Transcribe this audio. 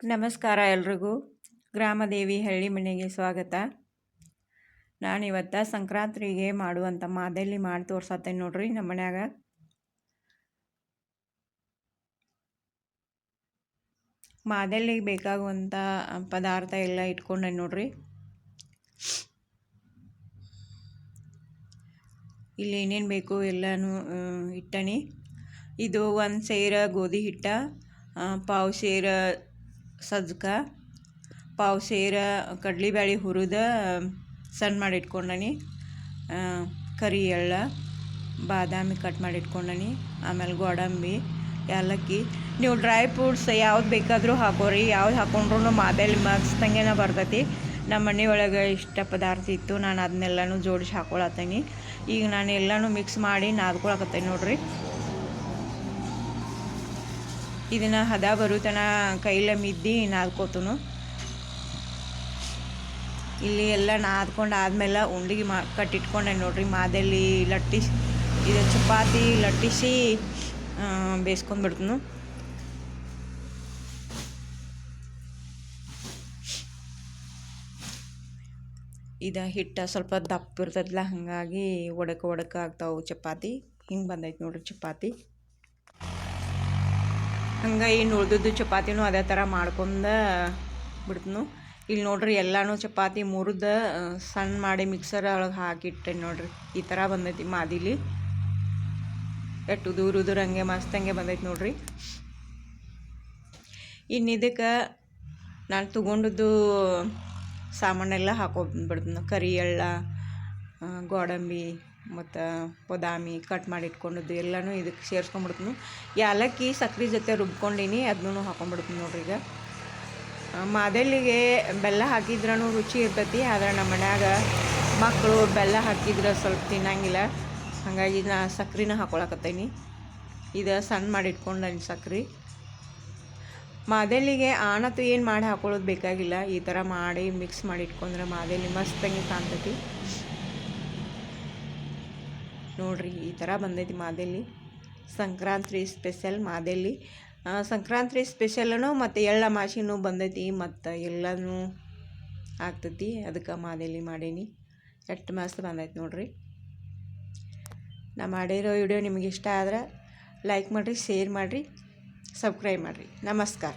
ನಮಸ್ಕಾರ ಎಲ್ರಿಗೂ. ಗ್ರಾಮದೇವಿ ಹಳ್ಳಿ ಮನೆಗೆ ಸ್ವಾಗತ. ನಾನಿವತ್ತು ಸಂಕ್ರಾಂತಿಗೆ ಮಾಡುವಂಥ ಮಾದಲಿ ಮಾಡಿ ತೋರ್ಸತ್ತೇನೆ ನೋಡ್ರಿ ನಮ್ಮ ಮನ್ಯಾಗ. ಮಾದಲಿಗೆ ಬೇಕಾಗುವಂಥ ಪದಾರ್ಥ ಎಲ್ಲ ಇಟ್ಕೊಂಡೆ ನೋಡ್ರಿ. ಇಲ್ಲಿ ಏನೇನು ಬೇಕು ಎಲ್ಲನೂ ಇಟ್ಟಣಿ ಇದು ಒಂದು ಸೇರ ಗೋಧಿ ಹಿಟ್ಟ ಪಾವು ಸೇರ ಸಜ್ಕ, ಪಾವು ಸೇರ ಕಡ್ಲೆಬೇಳೆ ಹುರಿದ, ಸಣ್ಣ ಮಾಡಿ ಇಟ್ಕೊಂಡನಿ. ಕರಿ ಎಳ್ಳ, ಬಾದಾಮಿ ಕಟ್ ಮಾಡಿ ಇಟ್ಕೊಂಡನಿ. ಆಮೇಲೆ ಗೋಡಂಬಿ ಏಲಕ್ಕಿ ನೀವು ಡ್ರೈ ಫ್ರೂಟ್ಸ್ ಯಾವ್ದು ಬೇಕಾದರೂ ಹಾಕೋರಿ. ಯಾವ್ದು ಹಾಕೊಂಡ್ರು ಮಾಬೇಲಿ ಮಸ್ತಂಗೆನ ಬರ್ತೈತಿ. ನಮ್ಮ ಮನೆ ಒಳಗೆ ಇಷ್ಟ ಪದಾರ್ಥ ಇತ್ತು. ನಾನು ಅದನ್ನೆಲ್ಲನೂ ಜೋಡಿಸಿ ಹಾಕೊಳತ್ತೀನಿ. ಈಗ ನಾನು ಎಲ್ಲನೂ ಮಿಕ್ಸ್ ಮಾಡಿ ನಾದ್ಕೊಳಕತ್ತೀನಿ ನೋಡ್ರಿ. ಇದನ್ನು ಹದ ಬರುತನ ಕೈಲ ಮಿದ್ದಿ ನಾದ್ಕೋತನು. ಇಲ್ಲಿ ಎಲ್ಲ ನಾದ್ಕೊಂಡು ಆದಮೇಲೆ ಉಂಡಿಗೆ ಮಾ, ಕಟ್ಟಿಟ್ಕೊಂಡೆ ನೋಡ್ರಿ ಮಾದಲ್ಲಿ ಲಟ್ಟಿಸಿ ಇದು ಚಪಾತಿ ಲಟ್ಟಿಸಿ ಬೇಯಿಸ್ಕೊಂಡ್ಬಿಡ್ತನು ಇದು ಹಿಟ್ಟು ಸ್ವಲ್ಪ ದಪ್ಪ ಇರ್ತದಲ್ಲ ಹಾಗಾಗಿ ಒಡಕ ಒಡಕ ಆಗ್ತಾವೆ ಚಪಾತಿ. ಹಿಂಗೆ ಬಂದೈತೆ ನೋಡ್ರಿ ಚಪಾತಿ. ಹಂಗೆ ಇನ್ನು ಉಳ್ದದ್ದು ಚಪಾತಿನೂ ಅದೇ ಥರ ಮಾಡ್ಕೊಂಡ ಬಿಡ್ತನು. ಇಲ್ಲಿ ನೋಡ್ರಿ ಎಲ್ಲನೂ ಚಪಾತಿ ಮುರಿದ ಸಣ್ಣ ಮಾಡಿ ಮಿಕ್ಸರ್ ಒಳಗೆ ಹಾಕಿಟ್ಟೆ ನೋಡ್ರಿ. ಈ ಥರ ಬಂದೈತಿ ಮಾದಿಲಿ. ಎಟ್ಟು ದೂರ ಉದುರು ಹಂಗೆ ಮಸ್ತ್ ಹಂಗೆ ಬಂದೈತಿ ನೋಡ್ರಿ. ಇನ್ನು ಇದಕ್ಕೆ ನಾನು ತೊಗೊಂಡದ್ದು ಸಾಮಾನೆಲ್ಲ ಹಾಕೊಂಡ್ಬಿಡ್ತೀನಿ ಕರಿ, ಎಳ್ಳ ಗೋಡಂಬಿ. ಮತ್ತು ಬಾದಾಮಿ ಕಟ್ ಮಾಡಿ ಇಟ್ಕೊಂಡಿದ್ದು ಎಲ್ಲನೂ ಇದಕ್ಕೆ ಸೇರಿಸ್ಕೊಂಡ್ಬಿಡ್ತೀನಿ ಏಲಕ್ಕಿ ಸಕ್ರೆ ಜೊತೆ ರುಬ್ಕೊಂಡಿನಿ, ಅದನ್ನೂ ಹಾಕೊಂಡ್ಬಿಡ್ತೀನಿ ನೋಡ್ರಿ ಈಗ. ಮಾದಲ್ಲಿಗೆ ಬೆಲ್ಲ ಹಾಕಿದ್ರೂ ರುಚಿ ಇರ್ತೈತಿ, ಆದ್ರೆ ನಮ್ಮ ಮನ್ಯಾಗ ಮಕ್ಕಳು ಬೆಲ್ಲ ಹಾಕಿದ್ರೆ ಸ್ವಲ್ಪ ತಿನ್ನಂಗಿಲ್ಲ. ಹಾಗಾಗಿ ನಾ ಸಕ್ರೆನ ಹಾಕೊಳಕತ್ತೀನಿ. ಇದು ಸಣ್ಣ ಮಾಡಿ ಇಟ್ಕೊಂಡೀನಿ ಸಕ್ರೆ. ಮಾದಲಿಗೆ ಆಣತ್ತು ಏನು ಮಾಡಿ ಹಾಕೊಳ್ಳೋದು ಬೇಕಾಗಿಲ್ಲ. ಈ ಥರ ಮಾಡಿ ಮಿಕ್ಸ್ ಮಾಡಿ ಇಟ್ಕೊಂಡ್ರೆ ಮಾದಲಿ ಮಸ್ತಂಗಿ ಕಾಣ್ತೈತಿ. ನೋಡ್ರಿ, ಈ ಥರ ಬಂದೈತಿ ಮಾದಲಿ. ಸಂಕ್ರಾಂತಿ ಸ್ಪೆಷಲ್ ಮಾದಲಿ. ಸಂಕ್ರಾಂತಿ ಸ್ಪೆಷಲ್ಲೂ ಮತ್ತು ಎಳ್ಳ ಮಾಸಿನೂ ಬಂದೈತಿ, ಮತ್ತು ಎಲ್ಲನೂ ಆಗ್ತೈತಿ. ಅದಕ್ಕೆ ಮಾದಲಿ ಮಾಡೀನಿ. ಎಷ್ಟು ಮಸ್ತ್ ಬಂದೈತಿ ನೋಡ್ರಿ. ನಾ ಮಾಡಿರೋ ವಿಡಿಯೋ ನಿಮಗೆ ಇಷ್ಟ ಆದ್ರೆ ಲೈಕ್ ಮಾಡಿರಿ ಶೇರ್ ಮಾಡಿರಿ ಸಬ್ಸ್ಕ್ರೈಬ್ ಮಾಡಿರಿ. ನಮಸ್ಕಾರ.